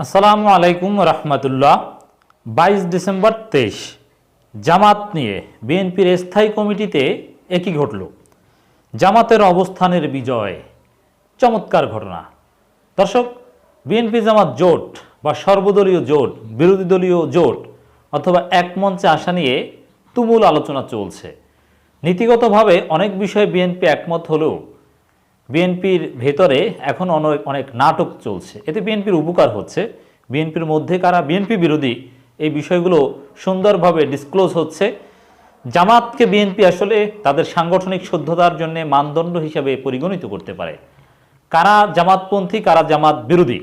আসসালামু আলাইকুম রহমতুল্লাহ। বাইশ ডিসেম্বর তেইশ, জামাত নিয়ে বিএনপির স্থায়ী কমিটিতে একই ঘটল। জামাতের অবস্থানের বিজয়, চমৎকার ঘটনা। দর্শক, বিএনপি জামাত জোট বা সর্বদলীয় জোট, বিরোধী দলীয় জোট অথবা এক মঞ্চে আসা নিয়ে তুমুল আলোচনা চলছে। নীতিগতভাবে অনেক বিষয়ে বিএনপি একমত হলেও বিএনপির ভেতরে এখন অনেক অনেক নাটক চলছে। এতে বিএনপির উপকার হচ্ছে। বিএনপির মধ্যে কারা? বিএনপি বিরোধী এই বিষয়গুলো সুন্দরভাবে ডিসক্লোজ হচ্ছে। জামাতকে বিএনপি আসলে তাদের সাংগঠনিক শুদ্ধতার জন্য মানদণ্ড হিসাবে পরিগণিত করতে পারে। কারা জামাতপন্থী, কারা জামাত বিরোধী?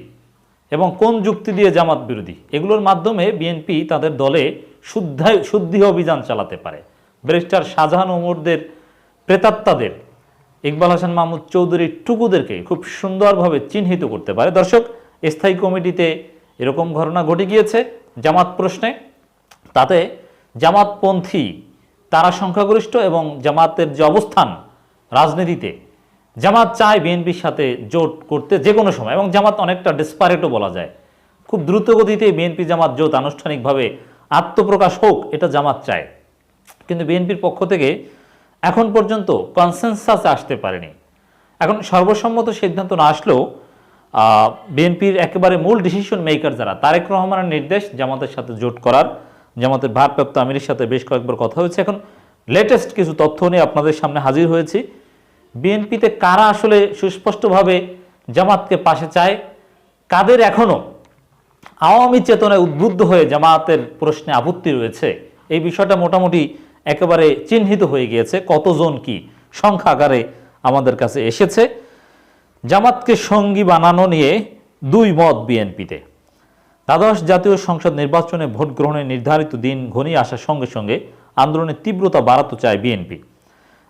এবং কোন যুক্তি দিয়ে জামাত বিরোধী? এগুলোর মাধ্যমে বিএনপি তাদের দলে শুদ্ধায়, শুদ্ধি অভিযান চালাতে পারে। ব্যারিস্টার শাহজাহান ওমরদের প্রেতাত্মাদের ইকবাল হাসান মাহমুদ চৌধুরী টুকুদেরকে খুব সুন্দরভাবে চিহ্নিত করতে পারে। দর্শক, স্থায়ী কমিটিতে এরকম ঘটনা ঘটে গিয়েছে জামাত প্রশ্নে। তাতে জামাতপন্থী তারা সংখ্যাগরিষ্ঠ এবং জামাতের যে অবস্থান রাজনীতিতে, জামাত চায় বিএনপির সাথে জোট করতে যে কোনো সময় এবং জামাত অনেকটা ডিসপারেটও বলা যায়। খুব দ্রুত গতিতে বিএনপি জামাত জোট আনুষ্ঠানিকভাবে আত্মপ্রকাশ হোক, এটা জামাত চায়। কিন্তু বিএনপির পক্ষ থেকে এখন পর্যন্ত কনসেনসাসে আসতে পারেনি। এখন সর্বসম্মত সিদ্ধান্ত না আসলেও বিএনপির একেবারে মূল ডিসিশন মেকার যারা, তারেক রহমানের নির্দেশ, জামাতের সাথে জোট করার, জামাতের ভারপ্রাপ্ত আমিরের সাথে বেশ কয়েকবার কথা হয়েছে। এখন লেটেস্ট কিছু তথ্য নিয়ে আপনাদের সামনে হাজির হয়েছি। বিএনপিতে কারা আসলে সুস্পষ্টভাবে জামাতকে পাশে চায়, কাদের এখনও আওয়ামী চেতনায় উদ্বুদ্ধ হয়ে জামাতের প্রশ্নে আপত্তি রয়েছে, এই বিষয়টা মোটামুটি একেবারে চিহ্নিত হয়ে গিয়েছে কতজন কি সংখ্যা আকারে আমাদের কাছে এসেছে। জামাতকে সঙ্গী বানানো নিয়ে দুই মত বিএনপিতে। দ্বাদশ জাতীয় সংসদ নির্বাচনে ভোট গ্রহণের নির্ধারিত দিন ঘনিয়ে আসার সঙ্গে সঙ্গে আন্দোলনের তীব্রতা বাড়াতে চায় বিএনপি।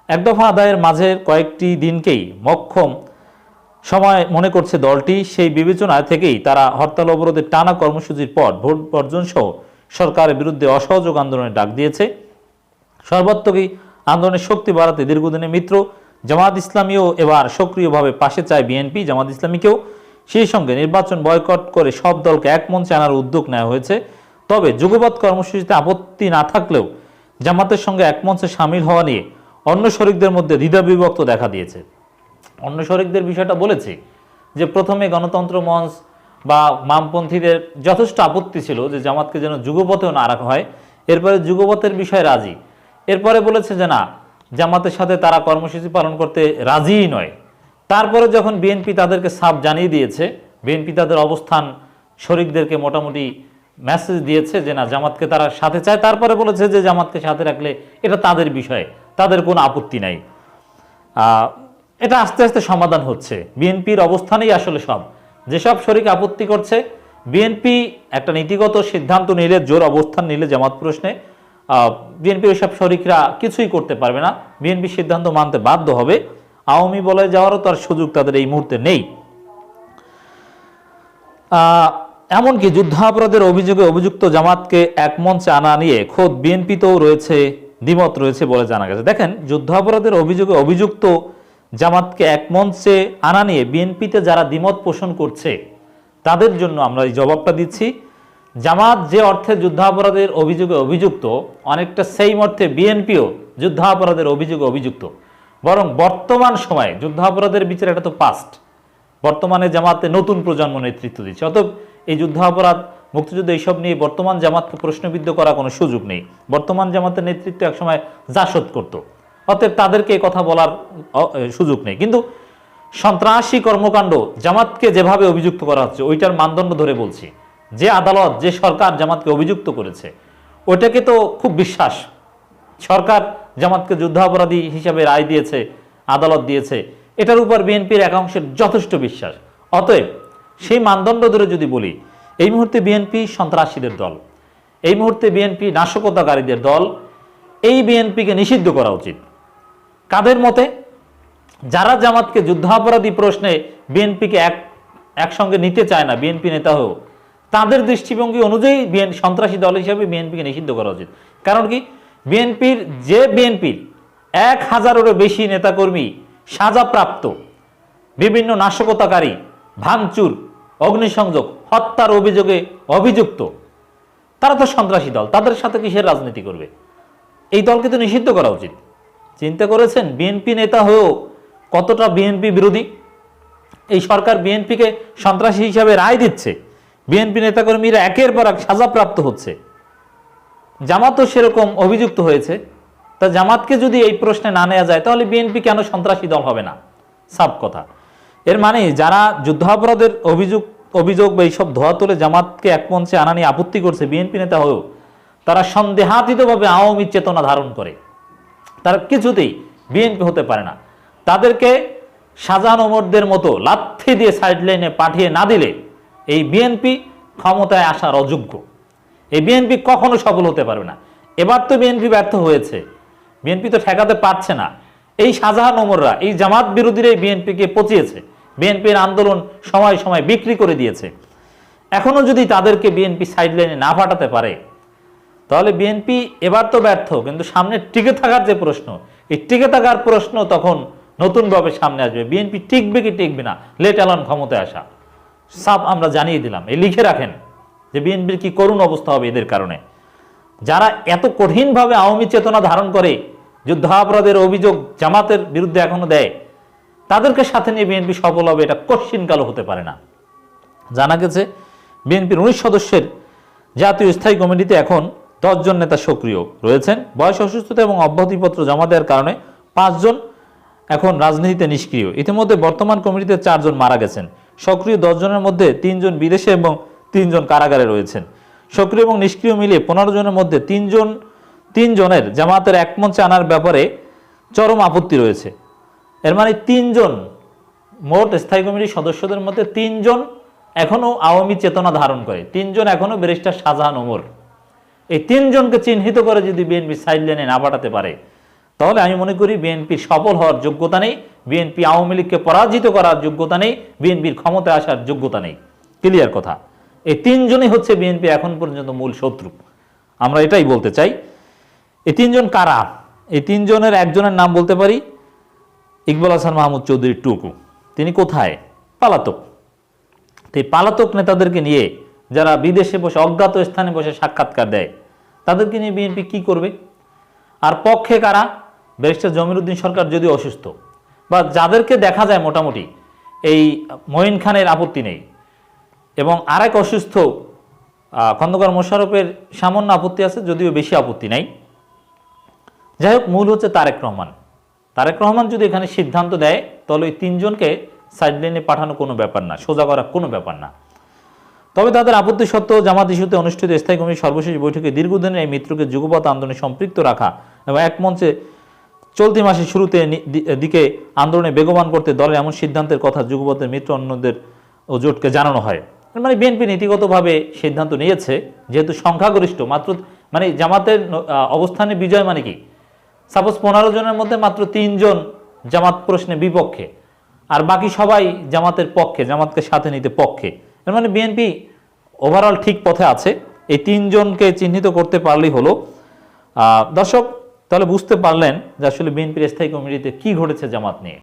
এক দফা আদায়ের মাঝের কয়েকটি দিনকেই মক্ষম সময় মনে করছে দলটি। সেই বিবেচনায় থেকেই তারা হরতাল অবরোধের টানা কর্মসূচির পর ভোট বর্জন সহ সরকারের বিরুদ্ধে অসহযোগ আন্দোলনের ডাক দিয়েছে। সর্বাত্মকই আন্দোলনের শক্তি বাড়াতে দীর্ঘদিনের মিত্র জামাত ইসলামীও এবার সক্রিয়ভাবে পাশে চায় বিএনপি, জামাত ইসলামীকেও। সেই সঙ্গে নির্বাচন বয়কট করে সব দলকে এক মঞ্চে আনার উদ্যোগ নেওয়া হয়েছে। তবে যুগপৎ কর্মসূচিতে আপত্তি না থাকলেও জামাতের সঙ্গে এক মঞ্চে সামিল হওয়া নিয়ে অন্য শরিকদের মধ্যে বিভক্ত দেখা দিয়েছে। অন্য শরিকদের বিষয়টা বলেছি যে প্রথমে গণতন্ত্র মঞ্চ বা বামপন্থীদের যথেষ্ট আপত্তি ছিল যে জামাতকে যেন যুগপথেও না রাখা হয়। এরপরে যুগপথের বিষয়ে রাজি। এরপরে বলেছে যে না, জামাতের সাথে তারা কর্মসূচি পালন করতে রাজিই নয়। তারপরে যখন বিএনপি তাদেরকে সাপ জানিয়ে দিয়েছে, বিএনপি তাদের অবস্থান শরিকদেরকে মোটামুটি মেসেজ দিয়েছে যে না, জামাতকে তারা সাথে চায়। তারপরে বলেছে যে জামাতকে সাথে রাখলে এটা তাদের বিষয়, তাদের কোনো আপত্তি নাই। এটা আস্তে আস্তে সমাধান হচ্ছে। বিএনপির অবস্থানেই আসলে সব। যেসব শরিক আপত্তি করছে, বিএনপি একটা নীতিগত সিদ্ধান্ত নিলে, জোর অবস্থান নিলে জামাত প্রশ্নে বিএনপি ওইসব শরিকরা কিছুই করতে পারবে না। বিএনপি সিদ্ধান্ত মানতে বাধ্য হবে। আওয়ামী বলে যাওয়ারও তার সুযোগ তাদের এই মুহূর্তে নেই। এমনকি যুদ্ধাপরাধের অভিযোগে অভিযুক্ত জামাতকে এক মঞ্চে আনা নিয়ে খোদ বিএনপিতেও রয়েছে, দ্বিমত রয়েছে বলে জানা গেছে। দেখেন, যুদ্ধাপরাধের অভিযোগে অভিযুক্ত জামাতকে এক মঞ্চে আনা নিয়ে বিএনপিতে যারা দ্বিমত পোষণ করছে, তাদের জন্য আমরা এই জবাবটা দিচ্ছি। জামাত যে অর্থে যুদ্ধাপরাধের অভিযোগে অভিযুক্ত, অনেকটা সেই অর্থে বিএনপিও যুদ্ধাপরাধের অভিযোগে অভিযুক্ত। বরং বর্তমান সময়ে যুদ্ধাপরাধের বিচার এটা তো পাস্ট বর্তমানে জামাতে নতুন প্রজন্ম নেতৃত্ব দিচ্ছে। অতএব এই যুদ্ধাপরাধ, মুক্তিযুদ্ধ এইসব নিয়ে বর্তমান জামাতকে প্রশ্নবিদ্ধ করা কোনো সুযোগ নেই। বর্তমান জামাতের নেতৃত্ব একসময় জাসদ করত। অতএব তাদেরকে কথা বলার সুযোগ নেই। কিন্তু সন্ত্রাসী কর্মকাণ্ড জামাতকে যেভাবে অভিযুক্ত করা হচ্ছে, ওইটার মানদণ্ড ধরে বলছি। যে আদালত, যে সরকার জামাতকে অভিযুক্ত করেছে, ওইটাকে তো খুব বিশ্বাস। সরকার জামাতকে যুদ্ধাপরাধী হিসাবে রায় দিয়েছে, আদালত দিয়েছে, এটার উপর বিএনপির একাংশের যথেষ্ট বিশ্বাস। অতএব সেই মানদণ্ড ধরে যদি বলি, এই মুহূর্তে বিএনপি সন্ত্রাসীদের দল, এই মুহূর্তে বিএনপি নাশকতাকারীদের দল, এই বিএনপিকে নিষিদ্ধ করা উচিত। কাদের মতে? যারা জামাতকে যুদ্ধাপরাধী প্রশ্নে বিএনপিকে এক, একসঙ্গে নিতে চায় না, বিএনপি নেতা হয়েও তাদের দৃষ্টিভঙ্গি অনুযায়ী বিএন, সন্ত্রাসী দল হিসাবে বিএনপিকে নিষিদ্ধ করা উচিত। কারণ কি? বিএনপির যে বিএনপির এক হাজারেরও বেশি নেতাকর্মী সাজাপ্রাপ্ত, বিভিন্ন নাশকতাকারী, ভাঙচুর, অগ্নিসংযোগ, হত্যার অভিযোগে অভিযুক্ত, তারা তো সন্ত্রাসী দল, তাদের সাথে কিসের রাজনীতি করবে? এই দলকে তো নিষিদ্ধ করা উচিত। চিন্তা করেছেন, বিএনপি নেতা হয়েও কতটা বিএনপি বিরোধী? এই সরকার বিএনপিকে সন্ত্রাসী হিসাবে রায় দিচ্ছে। বিএনপি নেতাকর্মীরা একের পর এক সাজাপ্রাপ্ত হচ্ছে। জামাতও সেরকম অভিযুক্ত হয়েছে। তা জামাতকে যদি এই প্রশ্নে না নেওয়া যায়, তাহলে বিএনপি কেন সন্ত্রাসী দল হবে না? সাব কথা। এর মানে যারা যুদ্ধাপরাধের অভিযোগ অভিযোগ বা এইসব ধোয়া তুলে জামাতকে এক মঞ্চে আনা নিয়ে আপত্তি করছে বিএনপি নেতা হয়েও, তারা সন্দেহাতীতভাবে আওয়ামী চেতনা ধারণ করে। তারা কিছুতেই বিএনপি হতে পারে না। তাদেরকে শাহজাহান ওমরদের মতো লাথি দিয়ে সাইড লাইনে পাঠিয়ে না দিলে এই বিএনপি ক্ষমতায় আসার অযোগ্য। এই বিএনপি কখনো সফল হতে পারবে না। এবার তো বিএনপি ব্যর্থ হয়েছে। বিএনপি তো ঠেকাতে পারছে না। এই শাহজাহান ওমররা, এই জামাত বিরোধীরাই বিএনপিকে পচিয়েছে। বিএনপির আন্দোলন সময় সময় বিক্রি করে দিয়েছে। এখনও যদি তাদেরকে বিএনপি সাইড লাইনে না ফাটাতে পারে, তাহলে বিএনপি এবার তো ব্যর্থ। কিন্তু সামনে টিকে থাকার যে প্রশ্ন, এই টিকে থাকার প্রশ্ন তখন নতুনভাবে সামনে আসবে। বিএনপি টিকবে কি টিকবে না? লেট অ্যালন ক্ষমতায় আসা। সাপ আমরা জানিয়ে দিলাম। এই লিখে রাখেন যে বিএনপির কি করুণ অবস্থা হবে এদের কারণে। যারা এত কঠিনভাবে আওয়ামী চেতনা ধারণ করে, যুদ্ধাপরাধের অভিযোগ জামাতের বিরুদ্ধে এখনও দেয়, তাদেরকে সাথে নিয়ে বিএনপি সফল হবে এটা কশ্চিনকালও হতে পারে না। জানা গেছে, বিএনপির উনিশ সদস্যের জাতীয় স্থায়ী কমিটিতে এখন দশজন নেতা সক্রিয় রয়েছেন। বয়স অসুস্থতা এবং অব্যাহতিপত্র জমা দেওয়ার কারণে পাঁচজন এখন রাজনীতিতে নিষ্ক্রিয়। ইতিমধ্যে বর্তমান কমিটিতে চারজন মারা গেছেন। সক্রিয় দশজনের মধ্যে তিনজন বিদেশে এবং তিনজন কারাগারে রয়েছেন। সক্রিয় এবং নিষ্ক্রিয় মিলিয়ে পনেরো জনের মধ্যে তিনজন, তিনজনের জামাতের এক মঞ্চে আনার ব্যাপারে চরম আপত্তি রয়েছে। এর মানে তিনজন, মোট স্থায়ী কমিটির সদস্যদের মধ্যে তিনজন এখনও আওয়ামী চেতনা ধারণ করে। তিনজন এখনও ব্যারিস্টার শাহজাহান ওমর। এই তিনজনকে চিহ্নিত করে যদি বিএনপি সাইড লাইনে না পাঠাতে পারে, তাহলে আমি মনে করি বিএনপির সফল হওয়ার যোগ্যতা নেই। বিএনপি আওয়ামী লীগকে পরাজিত করার যোগ্যতা নেই, বিএনপির ক্ষমতায় আসার যোগ্যতা নেই। ক্লিয়ার কথা। এই তিনজনই হচ্ছে বিএনপি এখন পর্যন্ত মূল শত্রু। আমরা এটাই বলতে চাই, এই তিনজন কারা? এই তিনজনের একজনের নাম বলতে পারি, ইকবাল হাসান মাহমুদ চৌধুরী টুকু। তিনি কোথায়? পালাতক। তো এই পালাতক নেতাদেরকে নিয়ে যারা বিদেশে বসে, অজ্ঞাত স্থানে বসে সাক্ষাৎকার দেয়, তাদেরকে নিয়ে বিএনপি কি করবে? আর পক্ষে কারা? ব্যারিস্টার জমিরুদ্দিন সরকার যদি অসুস্থ বা যাদেরকে দেখা যায় মোটামুটি, এই মঈন খানের আপত্তি নেই। এবং আরেক অসুস্থ খন্দকার মোশারফের সামান্য আপত্তি আছে, যদিও বেশি আপত্তি নাই। যাই হোক, মূল হচ্ছে তারেক রহমান। তারেক রহমান যদি এখানে সিদ্ধান্ত দেয়, তাহলে ওই তিনজনকে সাইডলাইনে পাঠানো কোনো ব্যাপার না, সোজা করা কোনো ব্যাপার না। তবে তাদের আপত্তি সত্ত্বেও জামাত ইস্যুতে অনুষ্ঠিত স্থায়ী কমিটির সর্বশেষ বৈঠকে দীর্ঘদিনের এই মিত্রকে যুগপথ আন্দোলনে সম্পৃক্ত রাখা এবং এক মঞ্চে চলতি মাসের শুরুতে দিকে আন্দোলনে বেগবান করতে দলের এমন সিদ্ধান্তের কথা যুগপথের মিত্র অন্যদের ও জোটকে জানানো হয়। মানে বিএনপি নীতিগতভাবে সিদ্ধান্ত নিয়েছে, যেহেতু সংখ্যাগরিষ্ঠ, মাত্র মানে জামাতের অবস্থানে বিজয় মানে কি? সাপোজ পনেরো জনের মধ্যে মাত্র তিনজন জামাত প্রশ্নে বিপক্ষে, আর বাকি সবাই জামাতের পক্ষে, জামাতকে সাথে নিতে পক্ষে। এর মানে বিএনপি ওভারঅল ঠিক পথে আছে। এই তিনজনকে চিহ্নিত করতে পারলেই হলো। দর্শক তাহলে বুঝতে পারলেন যে আসলে বিএনপির স্থায়ী কমিটিতে কি ঘটেছে জামাত নিয়ে।